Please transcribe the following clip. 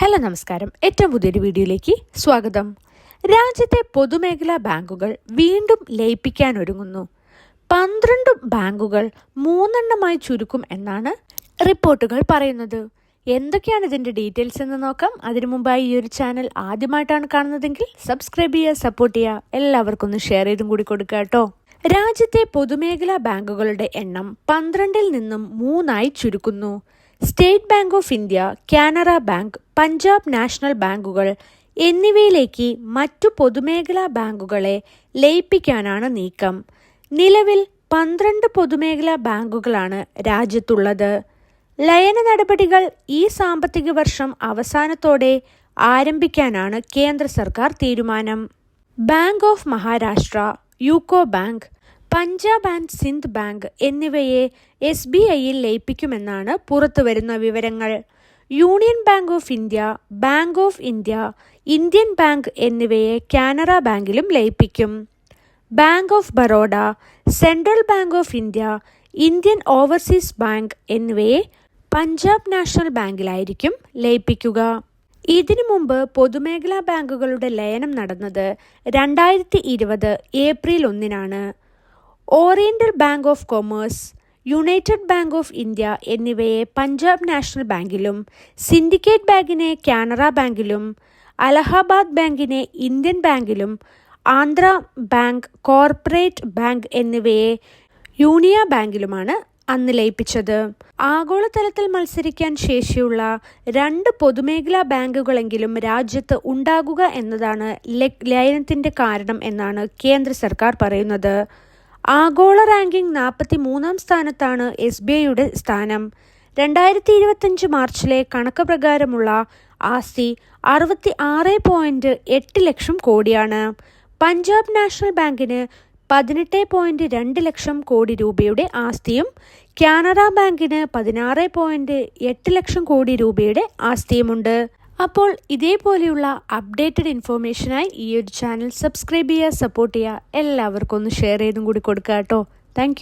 Hello നമസ്കാരം. ഏറ്റവും പുതിയൊരു വീഡിയോയിലേക്ക് സ്വാഗതം. രാജ്യത്തെ പൊതുമേഖലാ ബാങ്കുകൾ വീണ്ടും ലയിപ്പിക്കാൻ ഒരുങ്ങുന്നു. പന്ത്രണ്ട് ബാങ്കുകൾ മൂന്നെണ്ണമായി ചുരുക്കും എന്നാണ് റിപ്പോർട്ടുകൾ പറയുന്നത്. എന്തൊക്കെയാണ് ഇതിന്റെ ഡീറ്റെയിൽസ് എന്ന് നോക്കാം. അതിനു മുമ്പായി ഈ ഒരു ചാനൽ ആദ്യമായിട്ടാണ് കാണുന്നതെങ്കിൽ സബ്സ്ക്രൈബ് ചെയ്യുക സപ്പോർട്ട് ചെയ്യുക എല്ലാവർക്കും ഒന്ന് ഷെയർ ചെയ്തും കൂടി കൊടുക്കുക കേട്ടോ. രാജ്യത്തെ പൊതുമേഖലാ ബാങ്കുകളുടെ എണ്ണം പന്ത്രണ്ടിൽ നിന്നും മൂന്നായി ചുരുക്കുന്നു. State bank of India Canara bank Punjab national ബാങ്കുകൾ എന്നിവയിലേക്ക് മറ്റു പൊതുമേഖലാ ബാങ്കുകളെ ലയിപ്പിക്കാനാണ് നീക്കം. നിലവിൽ പന്ത്രണ്ട് പൊതുമേഖലാ ബാങ്കുകളാണ് രാജ്യത്തുള്ളത്. ലയന നടപടികൾ ഈ സാമ്പത്തിക വർഷം അവസാനത്തോടെ ആരംഭിക്കാനാണ് കേന്ദ്ര സർക്കാർ തീരുമാനം. Bank of Maharashtra UCO bank Punjab and Sind bank എന്നിവയെ എസ് ബി ഐയിൽ ലയിപ്പിക്കുമെന്നാണ് പുറത്തുവരുന്ന വിവരങ്ങൾ. Union bank of India bank of India Indian bank എന്നിവയെ കാനറ ബാങ്കിലും ലയിപ്പിക്കും. Bank of Baroda central bank of India Indian overseas bank എന്നിവയെ പഞ്ചാബ് നാഷണൽ ബാങ്കിലായിരിക്കും ലയിപ്പിക്കുക. ഇതിനു മുമ്പ് പൊതുമേഖലാ ബാങ്കുകളുടെ ലയനം നടന്നത് രണ്ടായിരത്തി ഇരുപത് ഏപ്രിൽ ഒന്നിനാണ്. Oriental bank of commerce united bank of India എന്നിവയെ പഞ്ചാബ് നാഷണൽ ബാങ്കിലും സിൻഡിക്കേറ്റ് ബാങ്കിനെ കാനറ ബാങ്കിലും അലഹബാദ് ബാങ്കിനെ ഇന്ത്യൻ ബാങ്കിലും ആന്ധ്ര ബാങ്ക് കോർപ്പറേറ്റ് ബാങ്ക് എന്നിവയെ യൂണിയ ബാങ്കിലുമാണ് അന്ന് ലയിപ്പിച്ചത്. ആഗോളതലത്തിൽ മത്സരിക്കാൻ ശേഷിയുള്ള രണ്ട് പൊതുമേഖലാ ബാങ്കുകളെങ്കിലും രാജ്യത്ത് ഉണ്ടാകുക എന്നതാണ് ലയനത്തിന്റെ കാരണം എന്നാണ് കേന്ദ്ര സർക്കാർ പറയുന്നത്. ആഗോള റാങ്കിംഗ് നാൽപ്പത്തി മൂന്നാം സ്ഥാനത്താണ് എസ് ബി ഐയുടെ സ്ഥാനം. രണ്ടായിരത്തി ഇരുപത്തഞ്ച് മാർച്ചിലെ കണക്ക് പ്രകാരമുള്ള ആസ്തി അറുപത്തി ആറ് പോയിന്റ് എട്ട് ലക്ഷം കോടിയാണ്. പഞ്ചാബ് നാഷണൽ ബാങ്കിന് പതിനെട്ട് പോയിന്റ് രണ്ട് ലക്ഷം കോടി രൂപയുടെ ആസ്തിയും കാനറ ബാങ്കിന് പതിനാറ് പോയിന്റ് എട്ട് ലക്ഷം കോടി രൂപയുടെ ആസ്തിയുമുണ്ട്. അപ്പോൾ ഇതേപോലെയുള്ള അപ്ഡേറ്റഡ് ഇൻഫോർമേഷനായി ഈ ഒരു ചാനൽ സബ്സ്ക്രൈബ് ചെയ്യുക സപ്പോർട്ട് ചെയ്യുക. എല്ലാവർക്കും ഒന്ന് ഷെയർ ചെയ്തും കൂടി കൊടുക്കുക കേട്ടോ. താങ്ക്